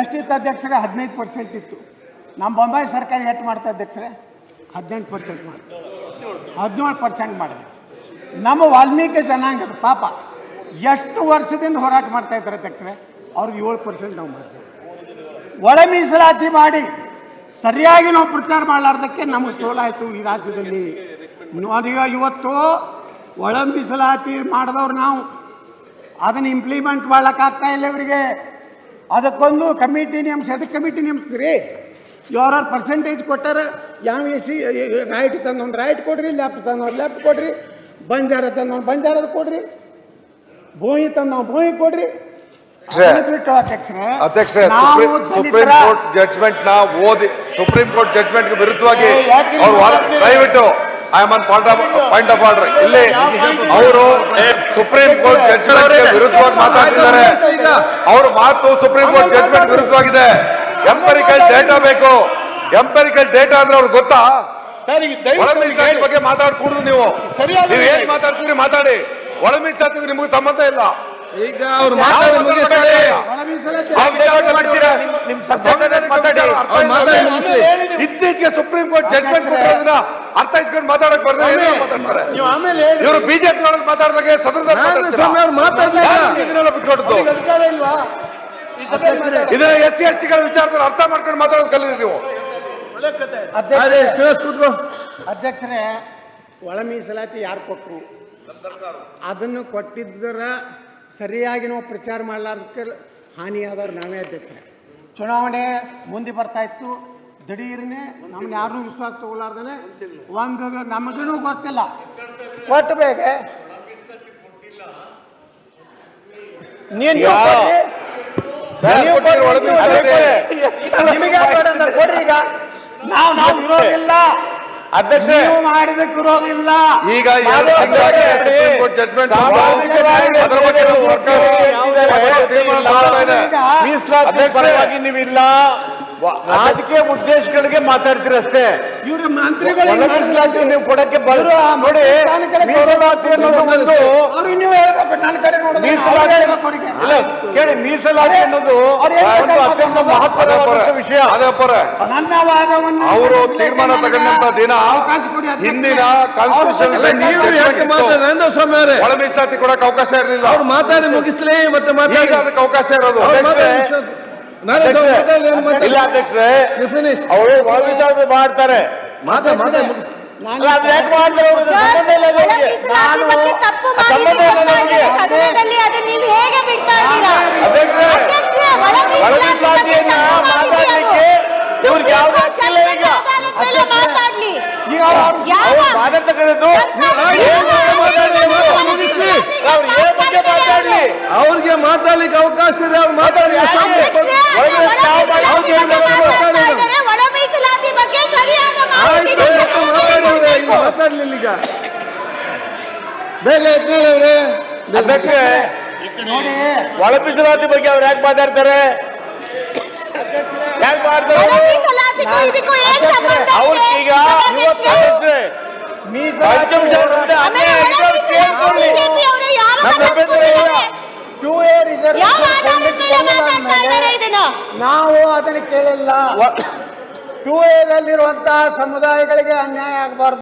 ಎಷ್ಟಿತ್ತು ಅಧ್ಯಕ್ಷರೇ? ಹದಿನೈದು ಪರ್ಸೆಂಟ್ ಇತ್ತು. ನಮ್ಮ ಬೊಂಬಾಯಿ ಸರ್ಕಾರ ಎಷ್ಟು ಮಾಡ್ತಾ ಅಧ್ಯಕ್ಷರೇ? ಹದಿನೆಂಟು ಪರ್ಸೆಂಟ್ ಮಾಡಿ ಹದಿನೇಳು ಪರ್ಸೆಂಟ್ ಮಾಡಿದೆ. ನಮ್ಮ ವಾಲ್ಮೀಕಿ ಜನಾಂಗದ ಪಾಪ ಎಷ್ಟು ವರ್ಷದಿಂದ ಹೋರಾಟ ಮಾಡ್ತಾ ಇದ್ದಾರೆ ಅಧ್ಯಕ್ಷರೇ? ಅವ್ರಿಗೆ ಏಳು ಪರ್ಸೆಂಟ್ ನಾವು ಮಾಡಿದ್ವಿ. ಒಳ ಮೀಸಲಾತಿ ಮಾಡಿ ಸರಿಯಾಗಿ ನಾವು ಪ್ರಚಾರ ಮಾಡಲಾರ್ದಕ್ಕೆ ನಮಗೆ ಸೋಲಾಯಿತು ಈ ರಾಜ್ಯದಲ್ಲಿ. ಇವತ್ತು ಒಳ ಮೀಸಲಾತಿ ಮಾಡಿದವ್ರು ನಾವು. ಅದನ್ನು ಇಂಪ್ಲಿಮೆಂಟ್ ಮಾಡ್ಲಿಕ್ಕಾಗ್ತಾ ಇಲ್ಲ ಇವರಿಗೆ. ಅದಕ್ಕೊಂದು ಕಮಿಟಿ ನೇಮಿಸಿ ಅದಕ್ಕೆ ಕಮಿಟಿ ನೇಮಿಸ್ತೀರಿ ಯಾರು ಪರ್ಸೆಂಟೇಜ್ ಕೊಟ್ಟಾರ ಯಾವ ಎ ಸಿ ರೈಟ್ ತಂದೊಂದು ರೈಟ್ ಕೊಡ್ರಿ ಲೆಫ್ಟ್ ತಂದೊಂದು ಲೆಫ್ಟ್ ಕೊಡ್ರಿ ಬಂಜಾರ ತಂದವ್ನು ಬಂಜಾರದ ಕೊಡ್ರಿ ಭೂಮಿ ತಂದವ್ ಭೂಮಿ ಕೊಡ್ರಿ ನಾವು ಸುಪ್ರೀಂ ಕೋರ್ಟ್ ಜಡ್ಜ್ಮೆಂಟ್ನ ಓದಿ ಸುಪ್ರೀಂ ಕೋರ್ಟ್ ಜಡ್ಜ್ಮೆಂಟ್ ವಿರುದ್ಧವಾಗಿ? ದಯವಿಟ್ಟು I am on point of point of order ಇಲ್ಲಿ ಅವರು ಸುಪ್ರೀಂ ಕೋರ್ಟ್ ಜಡ್ಜ್ಮೆಂಟ್ಗೆ ವಿರುದ್ಧವಾಗಿ ಮಾತಾಡ್ತಿದ್ದಾರೆ. ಅವ್ರ ಮಾತು ಸುಪ್ರೀಂ ಕೋರ್ಟ್ ಜಡ್ಜ್ಮೆಂಟ್ ವಿರುದ್ಧವಾಗಿದೆ. ಎಂಪರಿಕಲ್ ಡೇಟಾ ಬೇಕು. ಎಂಪರಿಕಲ್ ಡೇಟಾ ಅಂದ್ರೆ ಅವ್ರಿಗೆ ಗೊತ್ತಾ? ಒಳ ಮೀಸಲಾತಿ ಬಗ್ಗೆ ಮಾತಾಡ್ಕೂಡುದು ನೀವು. ನೀವು ಏನ್. ಮಾತಾಡ್ತೀರಿ ಮಾತಾಡಿ. ಒಳ ಮೀಸಲಾತಿಗೆ ನಿಮಗೆ ಸಂಬಂಧ ಇಲ್ಲ. ಈಗ ಅವ್ರು. ಇತ್ತೀಚೆಗೆ ಸುಪ್ರೀಂ ಕೋರ್ಟ್ ಜಡ್ಜ್ಮೆಂಟ್ ಅರ್ಥೈಸ್ಕೊಂಡು ಮಾತಾಡಕ್ ಬರ್ತಾರೆ ಮಾತಾಡ್ತಾರೆ. ನೀವು ಆಮೇಲೆ ಹೇಳಿ. ಇವರು ಬಿಜೆಪಿ ಒಳಗೆ ಮಾತಾಡಿದಾಗ ಸದನದಲ್ಲಿ ಮಾತಾಡ್ಲಿಲ್ಲ. ಬಿಟ್ಕೊಡ್ತು. ಇದನ್ನ ಎಸ್ ಸಿ ಎಸ್ ಟಿಗಳ ವಿಚಾರದಲ್ಲಿ ಅರ್ಥ ಮಾಡ್ಕೊಂಡು ಮಾತಾಡೋದು ಕಲೀರಿ ನೀವು. ಅಧ್ಯಕ್ಷರೇ ಒಳ ಮೀಸಲಾತಿ ಯಾರು ಕೊಟ್ಟರು ಅದನ್ನು ಕೊಟ್ಟಿದ್ದರ ಸರಿಯಾಗಿ ನಾವು ಪ್ರಚಾರ ಮಾಡಲಾರ್ದಕ್ಕೆ ಹಾನಿಯಾದವ್ರು ನಾವೇ ಅಧ್ಯಕ್ಷರೇ. ಚುನಾವಣೆ ಮುಂದೆ ಬರ್ತಾ ಇತ್ತು. ದಿಢೀರ್ನೆ ನಮ್ನ ಯಾರು ವಿಶ್ವಾಸ ತಗೊಲಾರ್ದನೆ ಒಂದು ನಮಗೂ ಗೊತ್ತಿಲ್ಲ ಕೊಟ್ಟು ನೀನ್ ಮೀಸಲಾತಿ. ನಿಮಗೆ ಕೊಡ್ರಿ ಈಗ ನಾವು ನಾವು ವಿರೋಧಿಲ್ಲ ಅಧ್ಯಕ್ಷ ಮಾಡಿದಕ್ಕೆ ವಿರೋಧಿಲ್ಲ ಈಗ ಸರ್ಕಾರ ಮೀಸಲಾತಿ ನೀವಿಲ್ಲ ರಾಜಕೀಯ ಉದ್ದೇಶಗಳಿಗೆ ಮಾತಾಡ್ತೀರ ಅಷ್ಟೇ ಇವ್ರ ಮಂತ್ರಿಗಳು ಮೀಸಲಾತಿ ನೀವು ಕೊಡಕ್ಕೆ ಬರೋ ನೋಡಿ ಮೀಸಲಾತಿ ಅನ್ನೋದು ಒಂದು ಮೀಸಲಾತಿ. ಇಲ್ಲ ಕೇಳಿ ಮೀಸಲಾತಿ ಅನ್ನೋದು ಒಂದು ಅತ್ಯಂತ ಮಹತ್ವದ ವಿಷಯ. ಅದೇ ಪರ. ವಾದವನ್ನು ಅವರು ತೀರ್ಮಾನ ತಗೊಂಡಂತ ದಿನ ಅವಕಾಶ ಕೊಡಿ ಹಿಂದಿನ ಕಾನ್ಸ್ಟಿಟ್ಯೂಷನ್ ಅಲ್ಲ ನೀವು ಯಾಕೆ ಮಾತಾಡಿ ನರೇಂದ್ರ ಸ್ವಾಮಿ ಅವರೇ. ಒಳ ಮೀಸಲಾತಿ ಕೊಡಕ್ಕೆ ಅವಕಾಶ ಇರಲಿಲ್ಲ. ಅವ್ರು ಮಾತಾಡಿ ಮುಗಿಸ್ಲೇ ಮತ್ತೆ ಮಾತಾಡಿ. ಅದಕ್ಕೆ ಅವಕಾಶ ಇರೋದು. ಇಲ್ಲ ಅಧ್ಯಕ್ಷರೇ ಅವರು ಮಾಡ್ತಾರೆ. ಮಾತಾ ಅದು ಸದನದಲ್ಲಿ ನೀವು ಹೇಗೆ ಬಿಡ್ತಾ ಇದ್ದೀರಾ? ಅಧ್ಯಕ್ಷರೇ, ಮಾತಾಡ್ಲಿಕ್ಕೆ ಇವ್ರಿಗೆ ಯಾವ್ದು ಹಕ್ಕಿಲ್ಲ ಈಗ. ಮಾತಾಡ್ಲಿ. ಯಾವ ಮಾತಾಡ್ತಕ್ಕಂಥದ್ದು ಸರ್ಕಾರ ಏನ್ ಬಗ್ಗೆ ಮಾತಾಡ್ಲಿ ಇವ್ರು? ಒಳ ಮೀಸಲಾತಿಗೆ ಅವ್ರು ಏನ್ ಬಗ್ಗೆ ಮಾತಾಡ್ಲಿ ಅವ್ರಿಗೆ ಮಾತಾಡ್ಲಿಕ್ಕೆ ಅವಕಾಶ ಇದೆ ಅವ್ರು ಮಾತಾಡಿ ಅಧ್ಯಕ್ಷರೇ, ಅದು ಒಳ ಒಳ ಮೀಸಲಾತಿ ಮೀಸಲಾತಿ ಬಗ್ಗೆ ಬಗ್ಗೆ ಮಾತಾಡ್ತಾ ಇದ್ದಾರೆ. ಒಳ ಮೀಸಲಾತಿ ಬಗ್ಗೆ ಸರಿಯಾದ ಮಾಹಿತಿ ಆಯ್ತು ಮತ್ತೆ ಮಾತಾಡಿ ಅವ್ರೆ, ಈಗ ಮಾತಾಡ್ಲಿಲ್ಲ ಈಗ ಬೇಗ ಎದ್ದೇಳಿ ಅವ್ರೆ. ಅಧ್ಯಕ್ಷರೇ ನೋಡಿ ಒಳ ಮೀಸಲಾತಿ ಬಗ್ಗೆ ಅವ್ರು ಯಾಕೆ ಮಾತಾಡ್ತಾರೆ? ಯಾಕೆ ಮಾಡ್ತಾರೆ ಅವ್ರು? ಈಗ ನಾವು ಅದನ್ನು ಕೇಳಿಲ್ಲ. ಟೂ ಎದಲ್ಲಿರುವಂತಹ ಸಮುದಾಯಗಳಿಗೆ ಅನ್ಯಾಯ ಆಗಬಾರ್ದು.